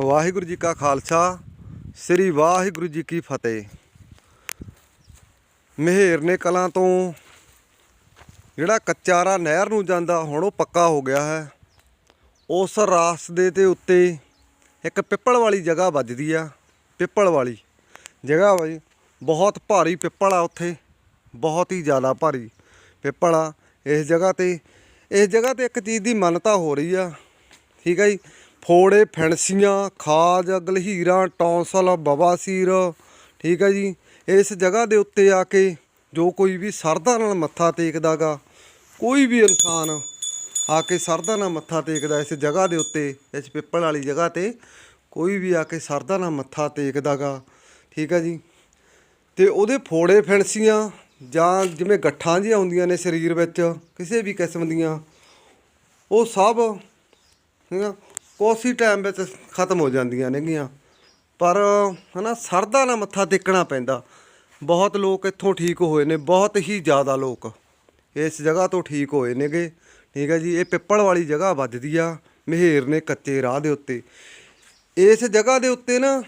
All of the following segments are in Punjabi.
ਵਾਹਿਗੁਰੂ ਜੀ ਕਾ ਖਾਲਸਾ, ਸ੍ਰੀ ਵਾਹਿਗੁਰੂ ਜੀ ਕੀ ਫਤਿਹ। ਮਹਿਰਨੇ ਕਲਾਂ ਤੋਂ ਜਿਹੜਾ ਕੱਚਾਰਾ ਨਹਿਰ ਨੂੰ ਜਾਂਦਾ, ਹੁਣ ਉਹ ਪੱਕਾ ਹੋ ਗਿਆ ਹੈ। ਉਸ ਰਾਸਤੇ ਦੇ ਉੱਤੇ ਇੱਕ ਪਿੱਪਲ ਵਾਲੀ ਜਗ੍ਹਾ ਵੱਜਦੀ ਆ, ਪਿੱਪਲ ਵਾਲੀ ਜਗ੍ਹਾ ਵਾ ਜੀ। ਬਹੁਤ ਭਾਰੀ ਪਿੱਪਲ ਆ ਉੱਥੇ, ਬਹੁਤ ਹੀ ਜ਼ਿਆਦਾ ਭਾਰੀ ਪਿੱਪਲ ਆ। ਇਸ ਜਗ੍ਹਾ ਤੇ, ਇਸ ਜਗ੍ਹਾ ਤੇ ਇੱਕ ਚੀਜ਼ ਦੀ ਮੰਨਤਾ ਹੋ ਰਹੀ ਆ, ਠੀਕ ਹੈ ਜੀ। ਫੋੜੇ ਫੈਂਸੀਆਂ ਖਾਜ, ਗਲਹੀਰਾਂ, ਟੌਂਸਲ, ਬਵਾਸੀਰ। ਠੀਕ ਹੈ ਜੀ? ਇਸ ਜਗ੍ਹਾ ਦੇ ਉੱਤੇ ਆ ਕੇ ਜੋ ਕੋਈ ਵੀ ਸਰਦਾ ਨਾਲ ਮੱਥਾ ਟੇਕਦਾਗਾ, ਕੋਈ ਵੀ ਇਨਸਾਨ ਆ ਕੇ ਸਰਦਾ ਨਾਲ ਮੱਥਾ ਟੇਕਦਾ ਇਸ ਜਗ੍ਹਾ ਦੇ ਉੱਤੇ, ਇਸ ਪਿੱਪਲ ਵਾਲੀ ਜਗ੍ਹਾ ਤੇ, ਕੋਈ ਵੀ ਆ ਕੇ ਸਰਦਾ ਨਾਲ ਮੱਥਾ ਟੇਕਦਾਗਾ। ਠੀਕ ਹੈ ਜੀ? ਤੇ ਉਹਦੇ ਫੋੜੇ ਫੈਂਸੀਆਂ ਜਾਂ ਜਿਵੇਂ ਗੱਠਾਂ ਜਿਹੀਆਂ ਹੁੰਦੀਆਂ ਨੇ ਸਰੀਰ ਵਿੱਚ, ਕਿਸੇ ਵੀ ਕਿਸਮ ਦੀਆਂ, ਉਹ ਸਭ ਹੈਨਾ ਕੋਸੀ ਟਾਈਮ ਵਿੱਚ ਖਤਮ ਹੋ ਜਾਂਦੀਆਂ ਨੇਗੀਆਂ। ਪਰ, ਹਨਾ, ਸਰਦਾ ਨਾਲ ਮੱਥਾ ਟੇਕਣਾ ਪੈਂਦਾ। ਬਹੁਤ ਲੋਕ ਇੱਥੋਂ ਠੀਕ ਹੋਏ ਨੇ, ਬਹੁਤ ਹੀ ਜ਼ਿਆਦਾ ਲੋਕ ਇਸ ਜਗ੍ਹਾ ਤੋਂ ਠੀਕ ਹੋਏ ਨੇਗੇ। ਠੀਕ ਹੈ ਜੀ, ਇਹ ਪਿੱਪਲ ਵਾਲੀ ਜਗ੍ਹਾ ਵੱਜਦੀ ਆ, ਮਹੇਰ ਨੇ ਕੱਚੇ ਰਾਹ ਦੇ ਉੱਤੇ। ਇਸ ਜਗ੍ਹਾ ਦੇ ਉੱਤੇ ਨਾ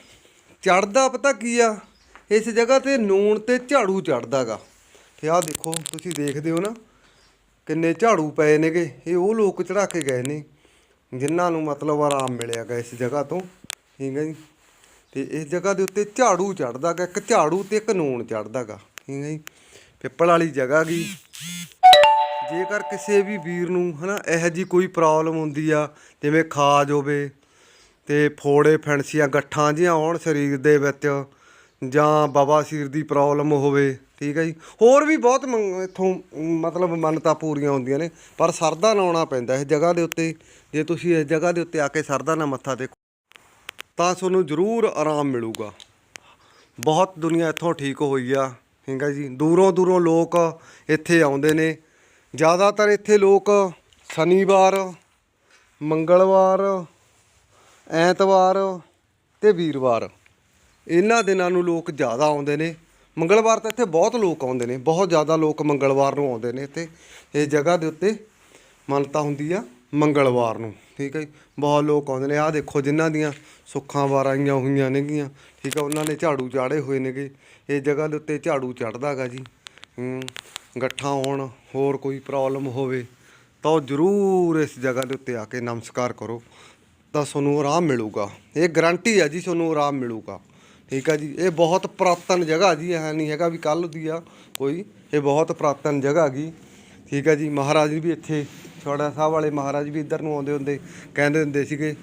ਚੜਦਾ ਪਤਾ ਕੀ ਆ? ਇਸ ਜਗ੍ਹਾ ਤੇ ਨੂਣ ਤੇ ਝਾੜੂ ਚੜਦਾਗਾ ਤੇ ਆਹ ਦੇਖੋ, ਤੁਸੀਂ ਦੇਖਦੇ ਹੋ ਨਾ, ਕਿੰਨੇ ਝਾੜੂ ਪਏ ਨੇਗੇ। ਇਹ ਉਹ ਲੋਕ ਚੜਾ ਕੇ ਗਏ ਨੇ। ਜਿਨ੍ਹਾਂ ਨੂੰ ਮਤਲਬ ਆਰਾਮ ਮਿਲਿਆ ਗਾ ਇਸ ਜਗ੍ਹਾ ਤੋਂ, ਠੀਕ ਹੈ ਜੀ? ਤੇ ਇਸ ਜਗ੍ਹਾ ਦੇ ਉੱਤੇ ਝਾੜੂ ਚੜਦਾ ਗਾ, ਇੱਕ ਝਾੜੂ ਤੇ ਇੱਕ ਨੂਣ ਚੜਦਾ ਗਾ, ਠੀਕ ਹੈ ਜੀ? ਪਿੱਪਲ ਵਾਲੀ ਜਗ੍ਹਾ ਗੀ। ਜੇਕਰ ਕਿਸੇ ਵੀ ਵੀਰ ਨੂੰ, ਹਨਾ, ਇਹੋ ਜੀ ਕੋਈ ਪ੍ਰੋਬਲਮ ਹੁੰਦੀ ਆ, ਜਿਵੇਂ ਖਾਜ ਹੋਵੇ ਤੇ ਫੋੜੇ ਫੈਂਸੀਆਂ ਗੱਠਾਂ ਜਿਹੀਆਂ ਹੋਣ ਸਰੀਰ ਦੇ ਵਿੱਚ ਜਾਂ ਬਵਾਸੀਰ ਦੀ ਪ੍ਰੋਬਲਮ ਹੋਵੇ, ਠੀਕ ਹੈ ਜੀ। ਹੋਰ ਵੀ ਬਹੁਤ ਮੰਗ- ਇੱਥੋਂ ਮਤਲਬ ਮੰਨਤਾਂ ਪੂਰੀਆਂ ਹੁੰਦੀਆਂ ਨੇ, ਪਰ ਸਰਦਾ ਨਾਲ ਆਉਣਾ ਪੈਂਦਾ ਇਸ ਜਗ੍ਹਾ ਦੇ ਉੱਤੇ, ਜੇ ਤੁਸੀਂ ਇਸ ਜਗ੍ਹਾ ਦੇ ਉੱਤੇ ਆ ਕੇ ਸਰਦਾ ਨਾਲ ਮੱਥਾ ਟੇਕੋ ਤਾਂ ਤੁਹਾਨੂੰ ਜ਼ਰੂਰ ਆਰਾਮ ਮਿਲੂਗਾ। ਬਹੁਤ ਦੁਨੀਆ ਇੱਥੋਂ ਠੀਕ ਹੋਈ ਆ, ਠੀਕ ਹੈ ਜੀ। ਦੂਰੋਂ ਦੂਰੋਂ ਲੋਕ ਇੱਥੇ ਆਉਂਦੇ ਨੇ। ਜ਼ਿਆਦਾਤਰ ਇੱਥੇ ਲੋਕ ਸ਼ਨੀਵਾਰ, ਮੰਗਲਵਾਰ, ਐਤਵਾਰ ਤੇ ਵੀਰਵਾਰ। ਇਹਨਾਂ ਦਿਨਾਂ ਨੂੰ ਲੋਕ ਜ਼ਿਆਦਾ ਆਉਂਦੇ ਨੇ। ਮੰਗਲਵਾਰ ਤਾਂ ਇੱਥੇ ਬਹੁਤ ਲੋਕ ਆਉਂਦੇ ਨੇ, ਬਹੁਤ ਜ਼ਿਆਦਾ ਲੋਕ ਮੰਗਲਵਾਰ ਨੂੰ ਆਉਂਦੇ ਨੇ ਇੱਥੇ। ਇਸ ਜਗ੍ਹਾ ਦੇ ਉੱਤੇ ਮੰਨਤਾ ਹੁੰਦੀ ਆ ਮੰਗਲਵਾਰ ਨੂੰ, ਠੀਕ ਹੈ ਜੀ? ਬਹੁਤ ਲੋਕ ਆਉਂਦੇ ਨੇ। ਆਹ ਦੇਖੋ ਜਿਨ੍ਹਾਂ ਦੀਆਂ ਸੁੱਖਾਂ ਵਾਰ ਆਈਆਂ ਹੋਈਆਂ ਨੇਗੀਆਂ, ਠੀਕ ਹੈ ਉਹਨਾਂ ਨੇ ਝਾੜੂ ਚਾੜੇ ਹੋਏ ਨੇਗੇ। ਇਹ ਜਗ੍ਹਾ ਦੇ ਉੱਤੇ ਝਾੜੂ ਚੜਦਾਗਾ ਜੀ। ਗੱਠਾਂ ਹੋਣ, ਹੋਰ ਕੋਈ ਪ੍ਰੋਬਲਮ ਹੋਵੇ ਤਾਂ ਉਹ ਜ਼ਰੂਰ ਇਸ ਜਗ੍ਹਾ ਦੇ ਉੱਤੇ ਆ ਕੇ ਨਮਸਕਾਰ ਕਰੋ। ਤਾਂ ਤੁਹਾਨੂੰ ਆਰਾਮ ਮਿਲੂਗਾ। ਇਹ ਗਾਰੰਟੀ ਹੈ ਜੀ, ਤੁਹਾਨੂੰ ਆਰਾਮ ਮਿਲੂਗਾ। ਠੀਕ ਆ ਜੀ? ਇਹ ਬਹੁਤ ਪੁਰਾਤਨ ਜਗ੍ਹਾ ਜੀ, ਇਹ ਨਹੀਂ ਹੈਗਾ ਵੀ ਕੱਲ ਦੀ ਆ ਕੋਈ। ਇਹ ਬਹੁਤ ਪੁਰਾਤਨ ਜਗ੍ਹਾ ਗੀ ਠੀਕ ਆ ਜੀ? ਮਹਾਰਾਜ ਵੀ ਇੱਥੇ ਛੋੜਾ ਸਾਹਿਬ ਵਾਲੇ ਮਹਾਰਾਜ ਵੀ ਇੱਧਰ ਨੂੰ ਆਉਂਦੇ ਹੁੰਦੇ, ਕਹਿੰਦੇ ਹੁੰਦੇ ਸੀਗੇ,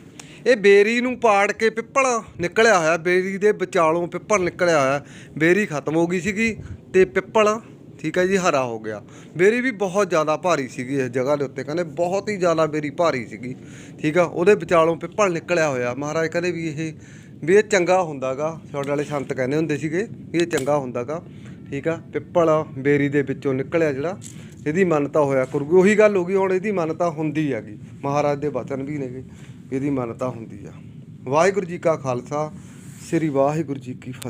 ਇਹ ਬੇਰੀ ਨੂੰ ਪਾੜ ਕੇ ਪਿੱਪਲ ਨਿਕਲਿਆ ਹੋਇਆ, ਬੇਰੀ ਦੇ ਵਿਚਾਲੋਂ ਪਿੱਪਲ ਨਿਕਲਿਆ ਹੋਇਆ। ਬੇਰੀ ਖਤਮ ਹੋ ਗਈ ਸੀਗੀ ਤੇ ਪਿੱਪਲ, ਠੀਕ ਹੈ ਜੀ, ਹਰਾ ਹੋ ਗਿਆ। ਬੇਰੀ ਵੀ ਬਹੁਤ ਜ਼ਿਆਦਾ ਭਾਰੀ ਸੀਗੀ ਇਸ ਜਗ੍ਹਾ ਦੇ ਉੱਤੇ, ਕਹਿੰਦੇ ਬਹੁਤ ਹੀ ਜ਼ਿਆਦਾ ਬੇਰੀ ਭਾਰੀ ਸੀਗੀ। ਠੀਕ ਆ? ਉਹਦੇ ਵਿਚਾਲੋਂ ਪਿੱਪਲ ਨਿਕਲਿਆ ਹੋਇਆ। ਮਹਾਰਾਜ ਕਹਿੰਦੇ ਵੀ ਇਹ ਵੀ ਇਹ ਚੰਗਾ ਹੁੰਦਾਗਾ ਛੋਟੇ ਵਾਲੇ ਸੰਤ ਕਹਿੰਦੇ ਹੁੰਦੇ ਸੀਗੇ ਵੀ ਇਹ ਚੰਗਾ ਹੁੰਦਾਗਾ, ਠੀਕ ਆ? ਪਿੱਪਲ ਬੇਰੀ ਦੇ ਵਿੱਚੋਂ ਨਿਕਲਿਆ ਜਿਹੜਾ, ਇਹਦੀ ਮੰਨਤਾ ਹੋਇਆ ਕਰੂਗੀ। ਉਹੀ ਗੱਲ ਹੋ ਗਈ, ਹੁਣ ਇਹਦੀ ਮਾਨਤਾ ਹੁੰਦੀ ਹੈਗੀ। ਮਹਾਰਾਜ ਦੇ ਬਚਨ ਵੀ ਨੇਗੇ ਇਹਦੀ ਮਾਨਤਾ ਹੁੰਦੀ ਆ। ਵਾਹਿਗੁਰੂ ਜੀ ਕਾ ਖਾਲਸਾ, ਸ੍ਰੀ ਵਾਹਿਗੁਰੂ ਜੀ ਕੀ ਫਤਿਹ।